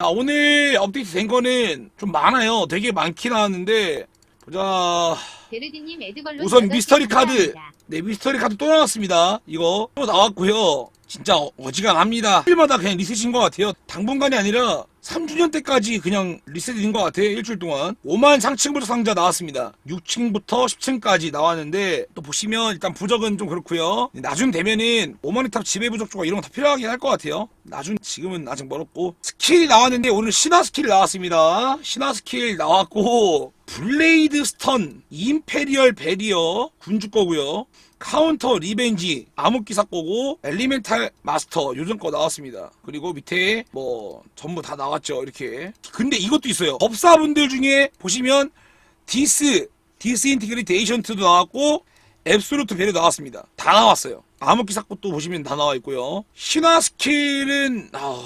아, 오늘 업데이트 된 거는 좀 많아요. 되게 많긴 하는데 보자. 베르디님 에드걸로 우선 미스터리 카드. 네, 미스터리 카드 또 나왔습니다. 이거 또 나왔고요. 진짜 어- 어지간합니다. 일마다 그냥 리셋인 것 같아요. 당분간이 아니라 3주년 때까지 그냥 리셋인 것 같아요. 일주일 동안. 5만 상층부터 상자 나왔습니다. 6층부터 10층까지 나왔는데 또 보시면 일단 부적은 좀 그렇고요. 나중 되면은 5만의 탑 지배 부적 조각 이런 거 다 필요하긴 할 것 같아요. 나중 지금은 아직 멀었고 스킬이 나왔는데 오늘 신화 스킬 나왔습니다. 신화 스킬 나왔고 블레이드 스턴, 임페리얼 베리어 군주 거고요. 카운터 리벤지 암흑기사 거고 엘리멘탈 마스터 요즘 거 나왔습니다. 그리고 밑에 뭐 전부 다 나왔죠. 이렇게. 근데 이것도 있어요. 법사분들 중에 보시면 디스 디스 인티그리티 에이션트도 나왔고 앱솔루트 베리 나왔습니다. 다 나왔어요. 암흑기사 것도 보시면 다 나와 있고요. 신화 스킬은 아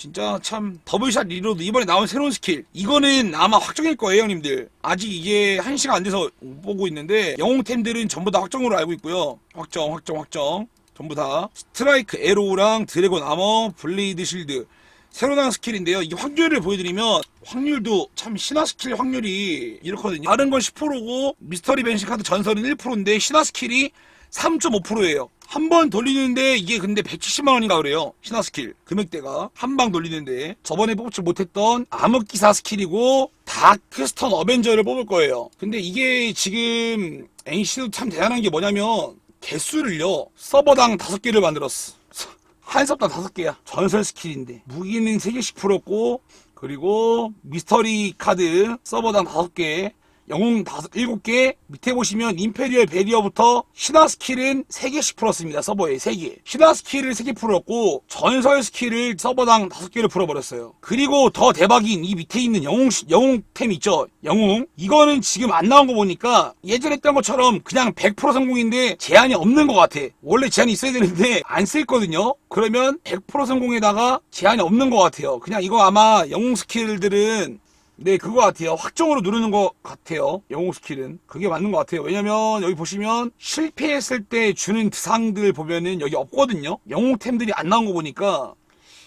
진짜 참 더블샷 리로드. 이번에 나온 새로운 스킬. 이거는 아마 확정일 거예요 형님들. 아직 이게 한 시간 안 돼서 못 보고 있는데 영웅템들은 전부 다 확정으로 알고 있고요. 확정 확정 확정. 전부 다. 스트라이크 에로우랑 드래곤 아머 블레이드 실드. 새로 나온 스킬인데요. 이 확률을 보여드리면 확률도 참 신화 스킬 확률이 이렇거든요. 다른 건 10%고 미스터리 벤시 카드 전설은 1%인데 신화 스킬이 3.5%예요. 한 번 돌리는데 이게 근데 170만 원인가 그래요. 신화 스킬 금액대가 한 방 돌리는데 저번에 뽑지 못했던 암흑기사 스킬이고 다크스턴 어벤져를 뽑을 거예요. 근데 이게 지금 NC도 참 대단한 게 뭐냐면 개수를요 서버당 5개를 만들었어. 한 섭당 5개야. 전설 스킬인데 무기는 3개씩 풀었고 그리고 미스터리 카드 서버당 5개 영웅 다섯, 일곱 개, 밑에 보시면 임페리얼 베리어부터 신화 스킬은 3개씩 풀었습니다. 서버에 3개. 신화 스킬을 3개 풀었고, 전설 스킬을 서버당 5개를 풀어버렸어요. 그리고 더 대박인 이 밑에 있는 영웅, 시- 영웅템 있죠? 영웅. 이거는 지금 안 나온 거 보니까 예전에 했던 것처럼 그냥 100% 성공인데 제한이 없는 것 같아. 원래 제한이 있어야 되는데 안 쓸거든요? 그러면 100% 성공에다가 제한이 없는 것 같아요. 그냥 이거 아마 영웅 스킬들은 네, 그거 같아요. 확정으로 누르는 것 같아요. 영웅 스킬은. 그게 맞는 것 같아요. 왜냐면, 여기 보시면, 실패했을 때 주는 상들 보면은 여기 없거든요? 영웅템들이 안 나온 거 보니까,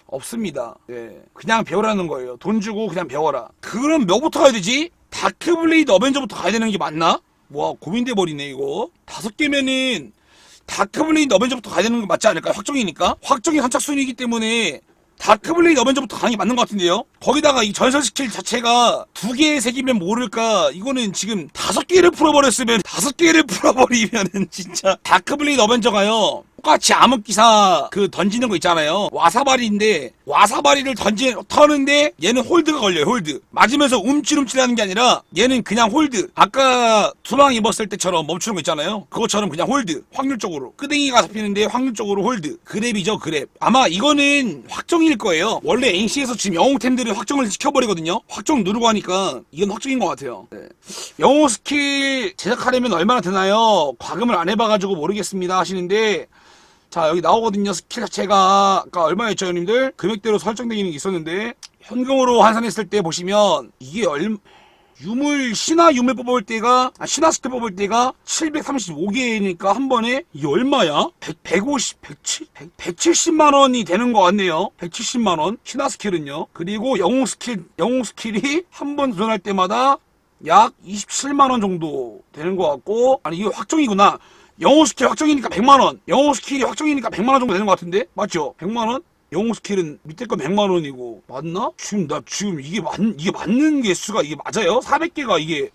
없습니다. 예. 그냥 배우라는 거예요. 돈 주고 그냥 배워라. 그럼 뭐부터 가야 되지? 다크블레이드 어벤져부터 가야 되는 게 맞나? 와, 고민돼 버리네, 이거. 다섯 개면은, 다크블레이드 어벤져부터 가야 되는 거 맞지 않을까요? 확정이니까? 확정이 선착순이기 때문에, 다크블레이드 어벤져부터 게 맞는 것 같은데요? 거기다가 이 전설 스킬 자체가 두 개, 세 개면 모를까? 이거는 지금 다섯 개를 풀어버렸으면, 다섯 개를 풀어버리면은 진짜, 다크블레이드 어벤져가요. 똑같이 암흑기사 그 던지는 거 있잖아요. 와사바리인데, 와사바리를 던지, 터는데, 얘는 홀드가 걸려요, 홀드. 맞으면서 움찔움찔하는 게 아니라, 얘는 그냥 홀드. 아까 투망 입었을 때처럼 멈추는 거 있잖아요. 그것처럼 그냥 홀드. 확률적으로. 끄댕이가 잡히는데 확률적으로 홀드. 그랩이죠, 그랩. 아마 이거는 확정일 거예요. 원래 NC에서 지금 영웅템들은 확정을 시켜버리거든요. 확정 누르고 하니까, 이건 확정인 것 같아요. 네. 영웅 스킬 제작하려면 얼마나 드나요? 과금을 안 해봐가지고 모르겠습니다 하시는데, 자 여기 나오거든요 스킬 자체가 아까 얼마였죠 형님들 금액대로 설정되어 는게 있었는데 현금으로 환산했을 때 보시면 이게 얼 유물 신화 유물 뽑을 때가 아, 신화 스킬 뽑을 때가 735개니까 한 번에 이게 얼마야? 100, 150, 170, 100, 170만 원이 되는 것 같네요. 170만 원 신화 스킬은요. 그리고 영웅 스킬 영웅 스킬이 한 번 도전할 때마다 약 27만 원 정도 되는 것 같고 아니 이거 확정이구나. 영웅 스킬 확정이니까 100만 원. 영웅 스킬이 확정이니까 100만 원 정도 되는 것 같은데 맞죠? 100만 원? 영웅 스킬은 밑에 거 100만 원이고 맞나? 지금 나 지금 이게 맞 이게 맞는 개수가 이게 맞아요? 400개가 이게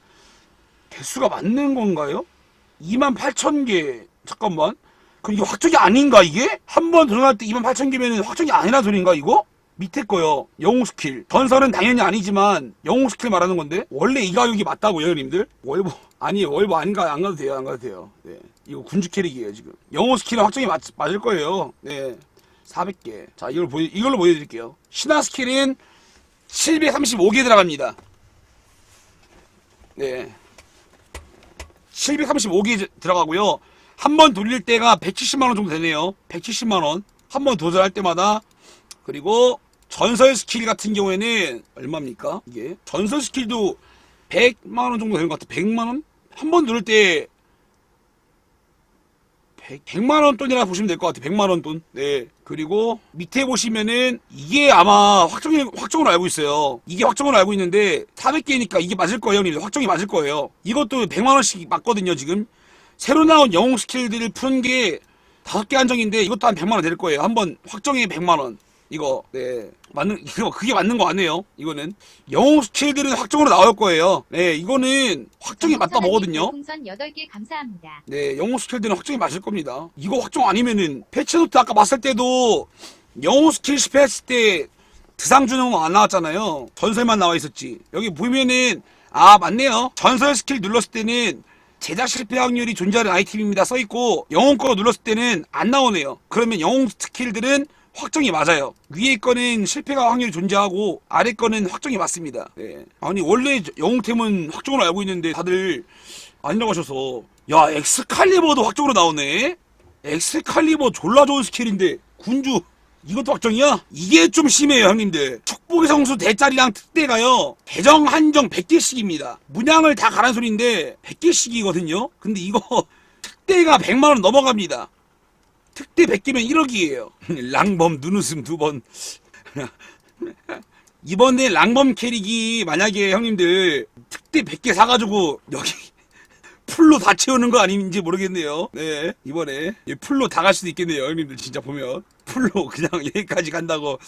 개수가 맞는 건가요? 2만 8천 개 잠깐만. 그럼 이게 확정이 아닌가 이게? 한번 도전할 때 2만 8천 개면 확정이 아니라 소린가 이거? 밑에 거요. 영웅 스킬. 전설은 당연히 아니지만 영웅 스킬 말하는 건데 원래 이 가격이 맞다고요, 형님들? 월보 아니 월보 안 가, 안 가도 돼요, 안 가도 돼요. 네. 이거 군주 캐릭이에요, 지금. 영웅 스킬은 확정이 맞, 맞을 거예요. 네. 400개. 자, 이걸 보여, 이걸로 보여드릴게요. 신화 스킬은 735개 들어갑니다. 네. 735개 들어가고요. 한 번 돌릴 때가 170만 원 정도 되네요. 170만 원. 한 번 도전할 때마다. 그리고 전설 스킬 같은 경우에는 얼마입니까? 이게. 전설 스킬도 100만원 정도 되는 것 같아. 100만원? 한 번 누를 때 100, 만원 돈이라 보시면 될 것 같아요. 100만 원 돈. 네. 그리고 밑에 보시면은 이게 아마 확정이 확정으로 알고 있어요. 이게 확정으로 알고 있는데 400개니까 이게 맞을 거예요, 형님. 확정이 맞을 거예요. 이것도 100만 원씩 맞거든요, 지금. 새로 나온 영웅 스킬들을 푸는 게 다섯 개 한정인데 이것도 한 100만 원 될 거예요. 한번 확정에 100만 원. 이거 네 맞는 그게 맞는 거 아니에요 이거는 영웅 스킬들은 확정으로 나올 거예요 네 이거는 확정이 맞다 뭐거든요 풍선 8개 감사합니다. 네, 영웅 스킬들은 확정이 맞을 겁니다. 이거 확정 아니면은 패치노트 아까 봤을 때도 영웅 스킬 실패했을 때 드상 주는 거 안 나왔잖아요. 전설만 나와 있었지. 여기 보면은 아 맞네요. 전설 스킬 눌렀을 때는 제작 실패 확률이 존재하는 아이템입니다 써 있고 영웅 거 눌렀을 때는 안 나오네요. 그러면 영웅 스킬들은 확정이 맞아요. 위에 거는 실패가 확률이 존재하고 아래 거는 확정이 맞습니다. 네. 아니 원래 영웅템은 확정으로 알고 있는데 다들 아니라고 하셔서 야 엑스칼리버도 확정으로 나오네 엑스칼리버 졸라 좋은 스킬인데 군주 이것도 확정이야? 이게 좀 심해요 형님들 축복의 성수 대짜리랑 특대가요 계정 한정 100개씩입니다 문양을 다 가란 소리인데 100개씩이거든요 근데 이거 특대가 100만원 넘어갑니다 특대 100개면 1억이에요. 랑범 눈웃음 두 번. 이번에 랑범 캐릭이 만약에 형님들 특대 100개 사가지고 여기 풀로 다 채우는 거 아닌지 모르겠네요. 네 이번에. 이 풀로 다 갈 수도 있겠네요. 형님들 진짜 보면. 풀로 그냥 여기까지 간다고.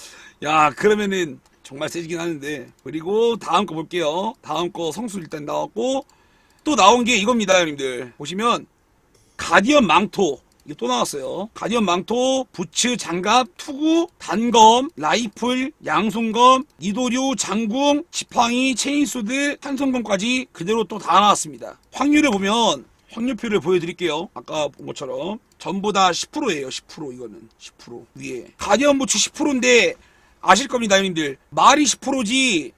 야 그러면은 정말 세지긴 하는데. 그리고 다음 거 볼게요. 다음 거 성수 일단 나왔고 또 나온 게 이겁니다, 형님들. 보시면 가디언 망토 이게 또 나왔어요. 가디언 망토, 부츠, 장갑, 투구, 단검, 라이플, 양손검, 이도류, 장궁, 지팡이, 체인소드, 탄성검까지 그대로 또 다 나왔습니다. 확률을 보면 확률표를 보여드릴게요. 아까 본 것처럼 전부 다 10%예요. 10% 이거는 10% 위에 가디언 부츠 10%인데 아실 겁니다, 형님들. 말이 10%지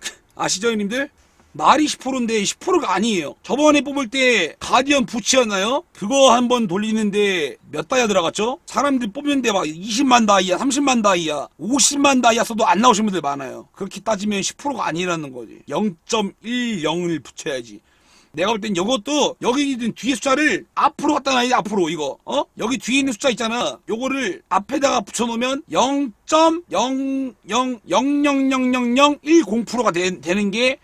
아시죠, 형님들? 말이 10%인데 10%가 아니에요. 저번에 뽑을 때 가디언 부츠였나요? 그거 한번 돌리는데 몇 다이아 들어갔죠? 사람들 뽑는데 막 20만 다이아, 30만 다이아, 50만 다이아 써도 안 나오신 분들 많아요. 그렇게 따지면 10%가 아니라는 거지. 0.10을 붙여야지. 내가 볼 땐 이것도 여기 있는 뒤에 숫자를 앞으로 갖다 놔야 돼 앞으로 이거 어 여기 뒤에 있는 숫자 있잖아 요거를 앞에다가 붙여놓으면 0.0000010%가 되는 게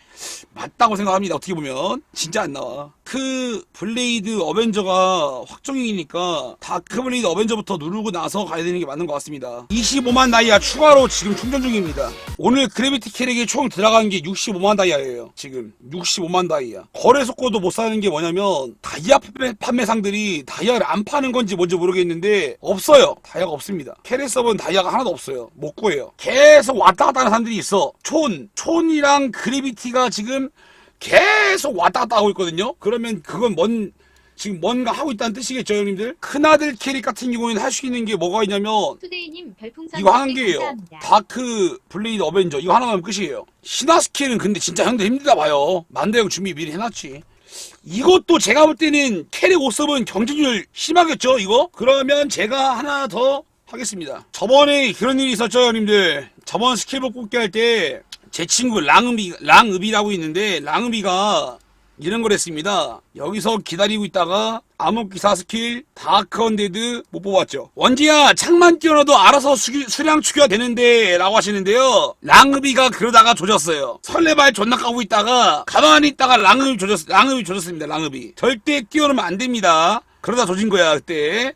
맞다고 생각합니다. 어떻게 보면. 진짜 안 나와. 그 블레이드 어벤져가 확정이니까 다크 블레이드 어벤져부터 누르고 나서 가야 되는 게 맞는 것 같습니다. 25만 다이아 추가로 지금 충전 중입니다. 오늘 그래비티 캐릭에 총 들어간 게 65만 다이아예요 지금. 65만 다이아. 거래 속고도 못 사는 게 뭐냐면 다이아 판매, 판매상들이 다이아를 안 파는 건지 뭔지 모르겠는데 없어요. 다이아가 없습니다. 캐릭서브는 다이아가 하나도 없어요 못 구해요 계속 왔다 갔다 하는 사람들이 있어 촌 촌이랑 그래비티가 지금 계속 왔다 갔다 하고 있거든요 그러면 그건 뭔 지금 뭔가 하고 있다는 뜻이겠죠 형님들 큰아들 캐릭 같은 경우에는 할 수 있는 게 뭐가 있냐면 투데이님 별풍선 이거 한 100개 개예요. 감사합니다. 다크 블레이드 어벤져 이거 하나만 하면 끝이에요. 신화 스킬은 근데 진짜 형들 힘들다 봐요. 만대형 준비 미리 해놨지. 이것도 제가 볼 때는 캐릭 옷섭은 경쟁률 심하겠죠 이거? 그러면 제가 하나 더 하겠습니다. 저번에 그런 일이 있었죠 형님들. 저번 스킬북 뽑기 할 때 제 친구 랑읍이 랑읍이라고 있는데 랑읍이가 이런 걸 했습니다. 여기서 기다리고 있다가 암흑기사 스킬 다크 언데드 못 뽑았죠. 원지야 창만 띄워놔도 알아서 수, 수량 추가 되는데 라고 하시는데요. 랑읍이가 그러다가 조졌어요. 설레발 존나 까고 있다가 가만히 있다가 랑읍이 조졌, 랑읍이 조졌습니다. 랑읍이. 절대 띄워놓으면 안 됩니다. 그러다 조진 거야 그때.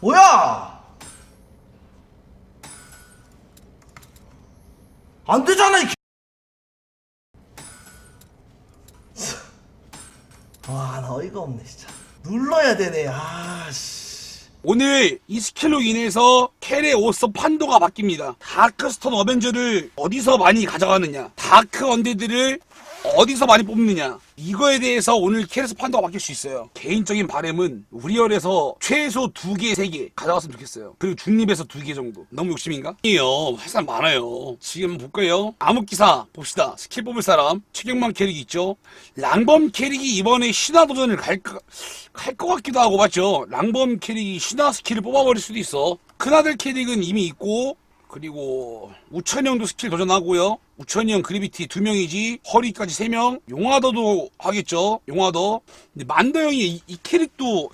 뭐야? 안 되잖아, 이 개- 와, 나 어이가 없네, 진짜. 눌러야 되네, 아, 씨. 오늘 이 스킬로 인해서 캐레 오서 판도가 바뀝니다. 다크스톤 어벤져를 어디서 많이 가져가느냐. 다크 언데드를 어디서 많이 뽑느냐. 이거에 대해서 오늘 캐릭터 판도가 바뀔 수 있어요. 개인적인 바람은 우리열에서 최소 두 개, 세 개 가져갔으면 좋겠어요. 그리고 중립에서 두 개 정도. 너무 욕심인가? 아니에요. 할 사람 많아요. 지금 볼까요? 암흑기사 봅시다. 스킬 뽑을 사람. 최경만 캐릭 있죠? 랑범 캐릭이 이번에 신화 도전을 갈것 같기도 하고 맞죠? 랑범 캐릭이 신화 스킬을 뽑아버릴 수도 있어. 큰아들 캐릭은 이미 있고 그리고 우천이 형도 스킬 도전하고요. 우천이 형 그리비티 두 명이지 허리까지 세 명. 용화더도 하겠죠. 용화더. 근데 만더 형이 이, 이 캐릭도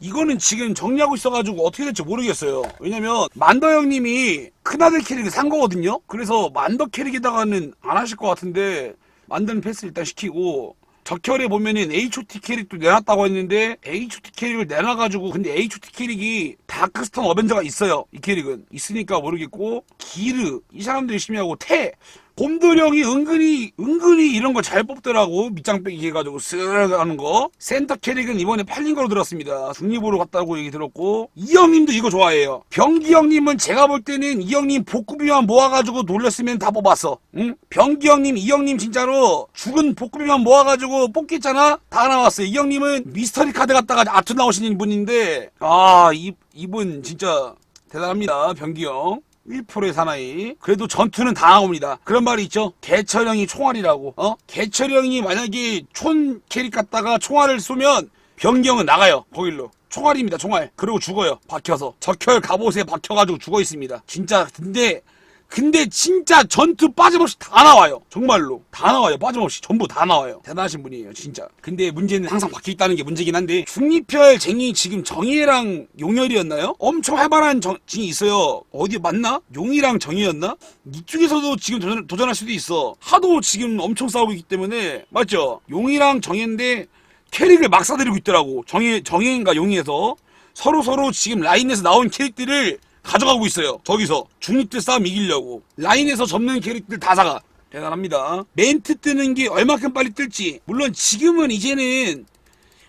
이거는 지금 정리하고 있어가지고 어떻게 될지 모르겠어요. 왜냐면 만더 형님이 큰아들 캐릭을 산 거거든요. 그래서 만더 캐릭에다가는 안 하실 것 같은데 만드는 패스 일단 시키고 적혈에 보면은 HOT 캐릭도 내놨다고 했는데 HOT 캐릭을 내놔가지고 근데 HOT 캐릭이 다크스톤 어벤져가 있어요. 이 캐릭은. 있으니까 모르겠고 기르. 이 사람도 열심히 하고 태 곰돌형이 은근히 은근히 이런 거 잘 뽑더라고. 밑장 빼기 해가지고 쓱 하는 거. 센터 캐릭은 이번에 팔린 거로 들었습니다. 중립으로 갔다고 얘기 들었고. 이 형님도 이거 좋아해요. 병기 형님은 제가 볼 때는 이 형님 복구비만 모아가지고 돌렸으면 다 뽑았어. 응? 병기 형님 이 형님 진짜로 죽은 복구비만 모아가지고 뽑겠잖아? 다 나왔어요 이 형님은 미스터리 카드 갖다가 아트 나오시는 분인데. 아 이, 이분 진짜 대단합니다. 병기 형 1%의 사나이. 그래도 전투는 다 나옵니다. 그런 말이 있죠. 개철형이 총알이라고. 어? 개철형이 만약에 촌 캐릭 갖다가 총알을 쏘면 변경은 나가요. 거길로. 총알입니다. 총알. 그리고 죽어요. 박혀서. 적혈 갑옷에 박혀가지고 죽어 있습니다. 진짜 근데 근데 진짜 전투 빠짐없이 다 나와요. 정말로. 다 나와요. 빠짐없이. 전부 다 나와요. 대단하신 분이에요. 진짜. 근데 문제는 항상 박혀 있다는 게 문제긴 한데 중립혈 쟁이 지금 정의랑 용혈이었나요? 엄청 활발한 정, 징이 있어요. 어디 맞나? 용이랑 정의였나? 이쪽에서도 지금 도전, 도전 할 수도 있어. 하도 지금 엄청 싸우고 있기 때문에 맞죠? 용이랑 정의인데 캐릭을 막 사들이고 있더라고. 정의, 정의인가 용의에서. 서로 서로 지금 라인에서 나온 캐릭들을 가져가고 있어요. 저기서 중립들 싸움 이기려고 라인에서 접는 캐릭들 다 사가. 대단합니다. 멘트 뜨는 게 얼마큼 빨리 뜰지 물론 지금은 이제는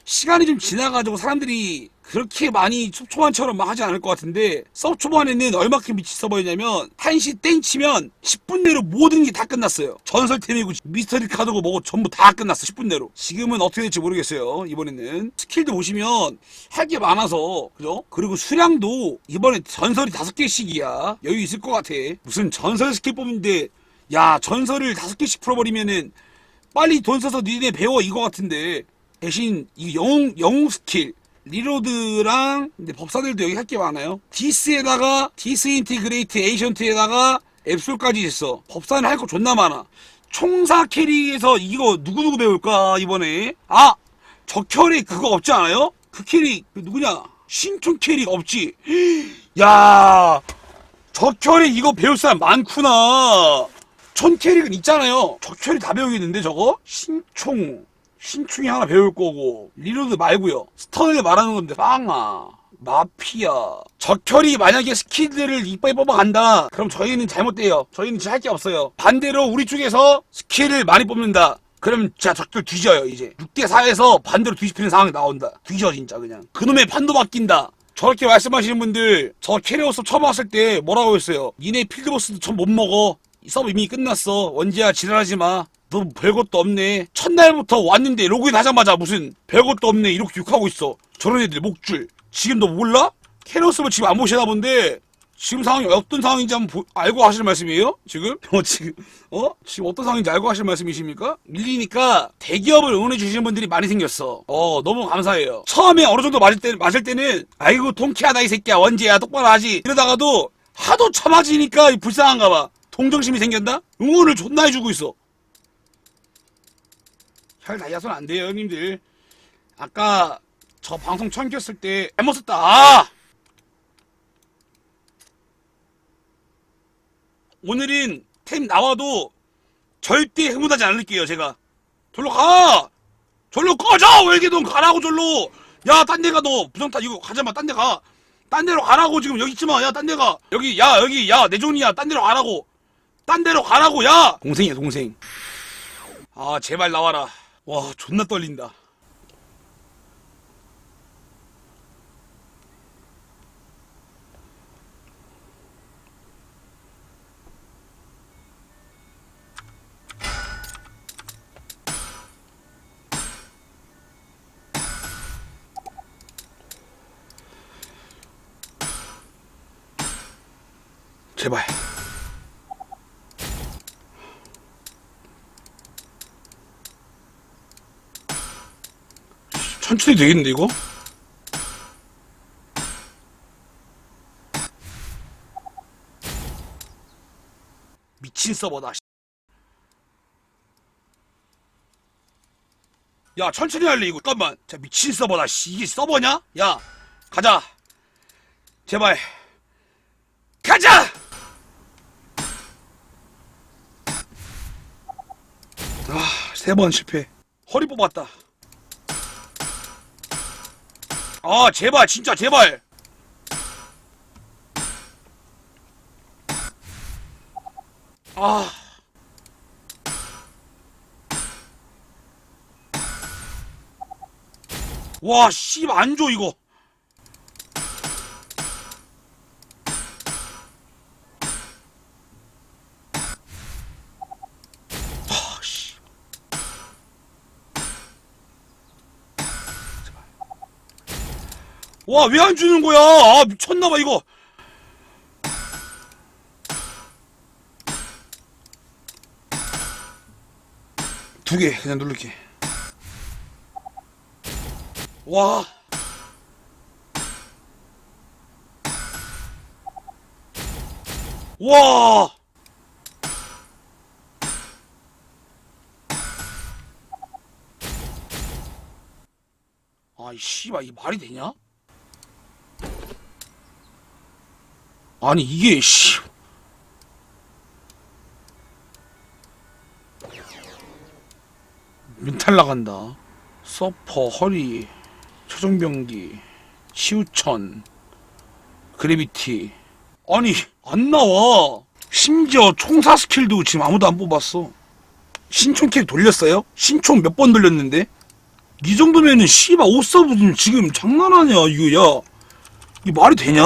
시간이 좀 지나가지고 사람들이 그렇게 많이 초반처럼 막 하지 않을 것 같은데 서브 초반에는 얼마큼 미치 써버리냐면 1시 땡 치면 10분 내로 모든 게 다 끝났어요. 전설템이고 미스터리 카드고 뭐고 전부 다 끝났어 10분 내로. 지금은 어떻게 될지 모르겠어요 이번에는. 스킬도 보시면 할 게 많아서 그죠? 그리고 수량도 이번에 전설이 다섯 개씩이야. 여유 있을 것 같아. 무슨 전설 스킬 뽑는데 야 전설을 다섯 개씩 풀어버리면은 빨리 돈 써서 니네 배워 이거 같은데. 대신 이 영웅 영웅 스킬 리로드랑 근데 법사들도 여기 할 게 많아요. 디스에다가 디스 인티그레이트 에이션트에다가 앱솔까지 있어. 법사는 할 거 존나 많아. 총사 캐릭에서 이거 누구누구 배울까 이번에? 아 적혈에 그거 없지 않아요? 그 캐릭 그 누구냐? 신촌 캐릭 없지? 야 적혈에 이거 배울 사람 많구나. 촌 캐릭은 있잖아요. 적혈이 다 배우겠는데 저거? 신총 신충이 하나 배울 거고 리로드 말고요. 스턴을 말하는 건데 빵아 마피아 적혈이 만약에 스킬들을 이빨 뽑아간다. 그럼 저희는 잘못돼요. 저희는 진짜 할 게 없어요. 반대로 우리 쪽에서 스킬을 많이 뽑는다. 그럼 진짜 적혈 뒤져요 이제. 6대4에서 반대로 뒤집히는 상황이 나온다. 뒤져 진짜 그냥. 그놈의 판도 바뀐다. 저렇게 말씀하시는 분들 저 캐리어스 처음 왔을 때 뭐라고 했어요? 니네 필드보스도 전 못 먹어. 이 서브 이미 끝났어. 원지야 지랄하지 마. 너 별것도 없네. 첫날부터 왔는데 로그인 하자마자 무슨 별것도 없네 이렇게 욕하고 있어. 저런 애들 목줄. 지금 너 몰라? 캐리어스를 지금 안 보시나 본데 지금 상황이 어떤 상황인지 한번 보- 알고 하실 말씀이에요? 지금? 어 지금 어 지금 어떤 상황인지 알고 하실 말씀이십니까? 밀리니까 대기업을 응원해 주시는 분들이 많이 생겼어. 어 너무 감사해요. 처음에 어느 정도 맞을 때 맞을 때는 아이고 통쾌하다 이 새끼야 원지야 똑바로 하지 이러다가도 하도 처맞으니까 불쌍한가 봐. 동정심이 생겼나? 응원을 존나 해주고 있어. 혈 다이아선 안 돼요, 형님들. 아까 저 방송 처음 켰을 때. 아! 오늘은 템 나와도 절대 흥분하지 않을게요, 제가. 절로 가! 절로 꺼져! 외계동 가라고, 절로! 야, 딴 데 가, 너. 부정타, 이거 가지 마, 딴 데 가. 딴 데로 가라고, 지금. 여기 있지 마. 야, 딴 데 가. 여기, 야, 여기, 야, 내 존이야. 딴 데로 가라고. 딴 데로 가라고, 야! 동생이야, 동생. 아, 제발 나와라. 와, 존나 떨린다. 제발. 천천히 되겠는데 이거? 미친 서버다. 씨. 야 천천히 할래 이거 잠깐만 자 미친 서버다 씨 이게 서버냐? 야 가자 제발 가자 아 세 번 실패 허리 뽑았다 아 제발 진짜 제발 아 와, 씨, 안 줘, 이거. 와, 왜 안 주는 거야? 아, 미쳤나봐, 이거. 두 개, 그냥 누를게. 와. 와. 아이 씨발 이게 말이 되냐? 아니 이게 씨. 멘탈 나간다. 서퍼, 허리, 최종병기, 치우천, 그래비티. 아니, 안 나와. 심지어 총사 스킬도 지금 아무도 안 뽑았어. 신총 킬 돌렸어요? 신총 몇번 돌렸는데? 이 정도면은 씨발 옷서브는 지금 장난하냐 이거 야. 이게 말이 되냐?